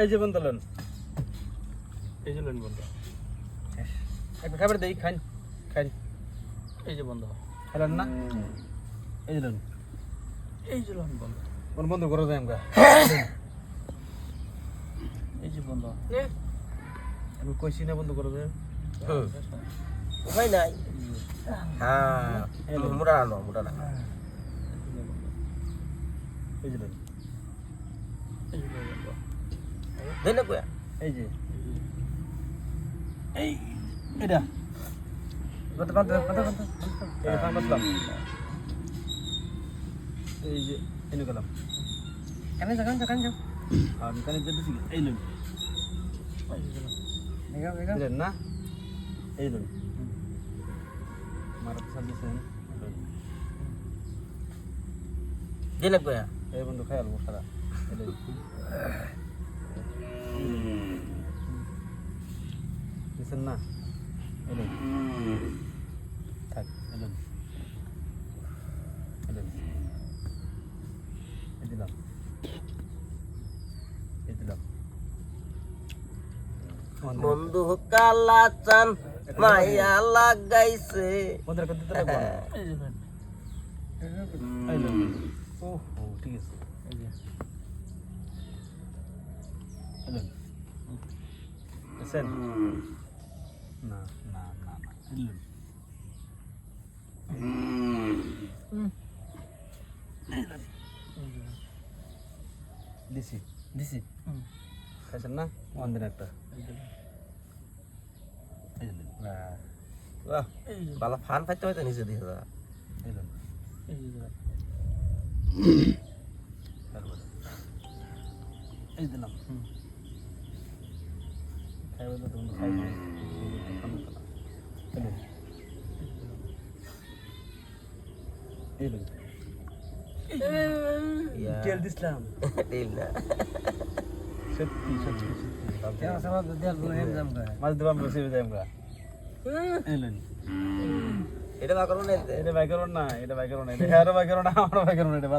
এই যে বন্ধ লন। এই যে লন বন্ধ। একবার খাবার দেই খান খান এই যে বন্ধ। খাইলেন না? এই যে লন। এই যে লন বন্ধ। কোন বন্ধ করে দেয় আমরা এই যে বন্ধ। আমি কইছি না বন্ধ করে দেয়। উপায় নাই। হ্যাঁ মোটা আনো মোটা না। এই যে লন। এই যে লন বন্ধ কয়া এই যে। এই এটা। কত কত কত কত এই ফান এই যে এনে গেলাম। কানে যা কানে যা কানে যা আমি কানে যেতে শিখি এই লুন দেখা দেখা না? এই লুন মারা সাজিয়েছেন দিলে কয়া এই বন্ধু খাই আলবো সারা দিছেন না। এই থাক এই লুন। এই লুন। এই দিলাম। দিলাম। বন্ধু কালা চান মাইয়া লাগাইছে। ঠিক আছে যে। এই লুন। দেখছেন? না না না না। দিছি দিছি। খাইছেন না? ওয়ান একটা। বালা ফান পাইতে হয়তো নিচে দিয়ে এই দিলাম। খাইবে তো তুমি এই লুন। ইয়া তেল দিছিলাম। দিল না। সত্যি সত্যি মাছ দিবাম যাই আমরা। এটা বা না এটা না এটা বাই করো না এটা হ্যারো বাই না আমারও বাই করো না এটা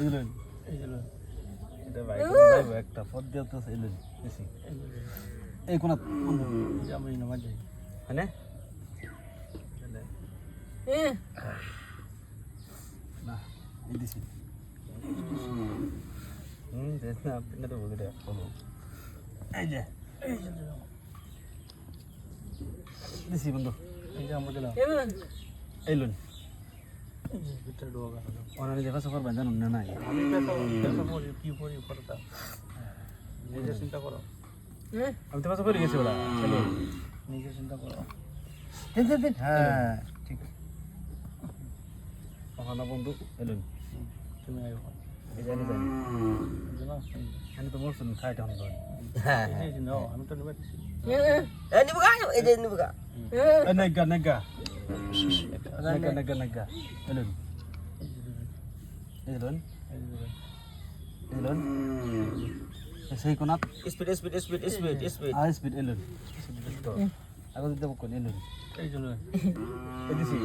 এই লুন। এটা বাই করো যাইবো একটা পদ দিয়ে তো এই লুন। বেশি এই কোনা হ্যাঁ না দিছি হুম দেখ আপনি তো বলে দেখ বলো এই যে দিছি বন্ধু এই যে আমরা দিলাম। এই লুন। ভিতরে দেখা সফর বাঁধা নুন নাই? আমি পেশা পেশা পড়ি কি ফটোটা নিজে চিন্তা করো। আমি তো করে গেছি ওরা নিজে চিন্তা করো। দিন দিন দিন। হ্যাঁ ঠিক। ওখানে বন্ধু এলুন তুমি আইও এই জানি জানি জানো আমি তো বলছিলাম খাইতে হন হ্যাঁ এই যে নাও আমি তো নেবে দিছি এই নিবু গা এই যে নিবু গা এই নেগা নেগা নেগা নেগা নেগা এলুন এলুন এলুন সেই কোনাত speed speed speed speed speed I speed এলুন আগত দিতে কোন এলুন এই জন্য এই দিছি